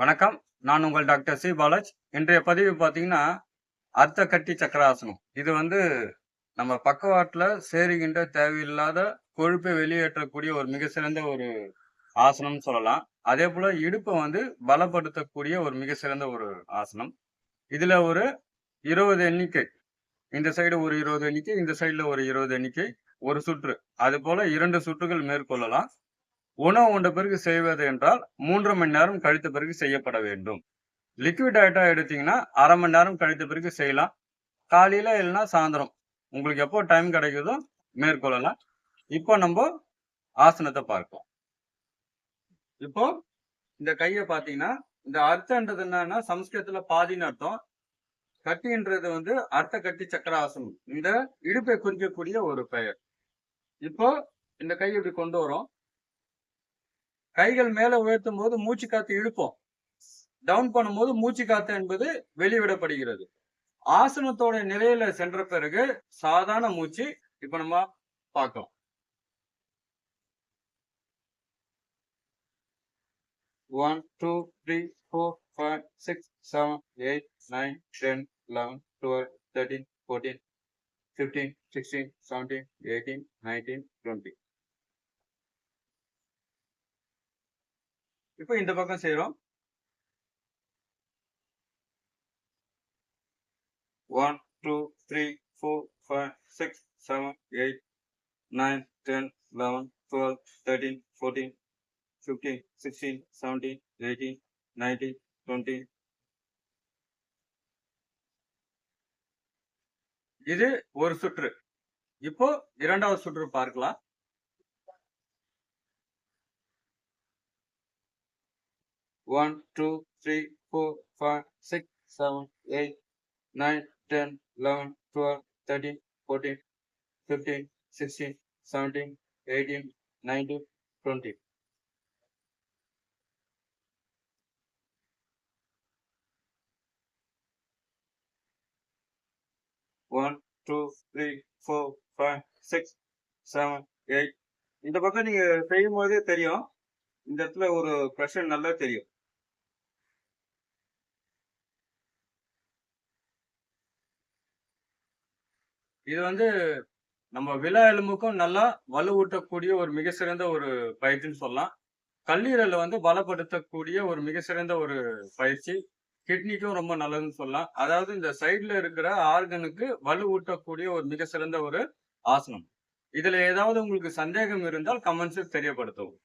வணக்கம். நான் உங்கள் டாக்டர் சி. பாலாஜ். இன்றைய பதிவு பார்த்தீங்கன்னா அர்த்த கட்டி சக்கராசனம். இது வந்து நம்ம பக்கவாட்டில் சேருகின்ற தேவையில்லாத கொழுப்பை வெளியேற்றக்கூடிய ஒரு மிக சிறந்த ஒரு ஆசனம்னு சொல்லலாம். அதே போல இடுப்பை வந்து பலப்படுத்தக்கூடிய ஒரு மிக சிறந்த ஒரு ஆசனம். இதுல ஒரு இருபது எண்ணிக்கை. இந்த சைடு ஒரு இருபது எண்ணிக்கை இந்த சைடுல ஒரு இருபது எண்ணிக்கை ஒரு சுற்று. அது போல இரண்டு சுற்றுகள் மேற்கொள்ளலாம். உணவு உண்ட பிறகு செய்வது என்றால் மூன்று மணி நேரம் கழித்த பிறகு செய்யப்பட வேண்டும். லிக்விட் டயட்டா எடுத்தீங்கன்னா அரை மணி நேரம் கழித்த பிறகு செய்யலாம். காலையில இல்லைன்னா சாயந்தரம். உங்களுக்கு எப்போ டைம் கிடைக்குதோ மேற்கொள்ளலாம். இப்போ நம்ம ஆசனத்தை பார்ப்போம் இப்போ இந்த கையை பார்த்தீங்கன்னா இந்த அர்த்தன்றது என்னன்னா சம்ஸ்கிருதத்துல பாதின்னு அர்த்தம். கட்டின்றது வந்து அர்த்த கட்டி சக்கராசனம். இந்த இடுப்பை குறிக்கக்கூடிய ஒரு பெயர். இப்போ இந்த கை இப்படி கொண்டு வரோம். கைகள் மேல உயர்த்தும் போது மூச்சு காத்து இழுப்போம். டவுன் பண்ணும்போது மூச்சு காத்து என்பது வெளிவிடப்படுகிறது. ஆசனத்தோட நிலையில சென்ற பிறகு சாதாரண மூச்சு இப்ப நம்ம பார்க்கலாம் one two three four five six seven eight nine ten eleven twelve thirteen fourteen fifteen sixteen seventeen eighteen nineteen twenty இப்போ இந்த பக்கம் செய்யறோம் one two three four five six seven eight nine ten eleven twelve thirteen fourteen fifteen sixteen seventeen eighteen nineteen twenty இது ஒரு சுற்று. இப்போ இரண்டாவது சுற்று பார்க்கலாம். One two three four five six seven eight nine ten eleven twelve thirteen fourteen fifteen sixteen seventeen eighteen nineteen twenty one two three four five six seven eight இந்த பக்கம் நீங்க செய்யும் போதே தெரியும். இந்த இடத்துல ஒரு ப்ரெஷர் நல்லா தெரியும். இது வந்து நம்ம விழா எலும்புக்கும் நல்லா வலுவூட்டக்கூடிய ஒரு மிக சிறந்த ஒரு பயிற்சின்னு சொல்லலாம். கல்லீரலை வந்து பலப்படுத்தக்கூடிய ஒரு மிக சிறந்த ஒரு பயிற்சி. கிட்னிக்கும் ரொம்ப நல்லதுன்னு சொல்லலாம். அதாவது இந்த சைட்ல இருக்கிற ஆர்கனுக்கு வலுவூட்டக்கூடிய ஒரு மிக சிறந்த ஒரு ஆசனம். இதுல ஏதாவது உங்களுக்கு சந்தேகம் இருந்தால் கமெண்ட்ஸில் தெரியப்படுத்தவும்.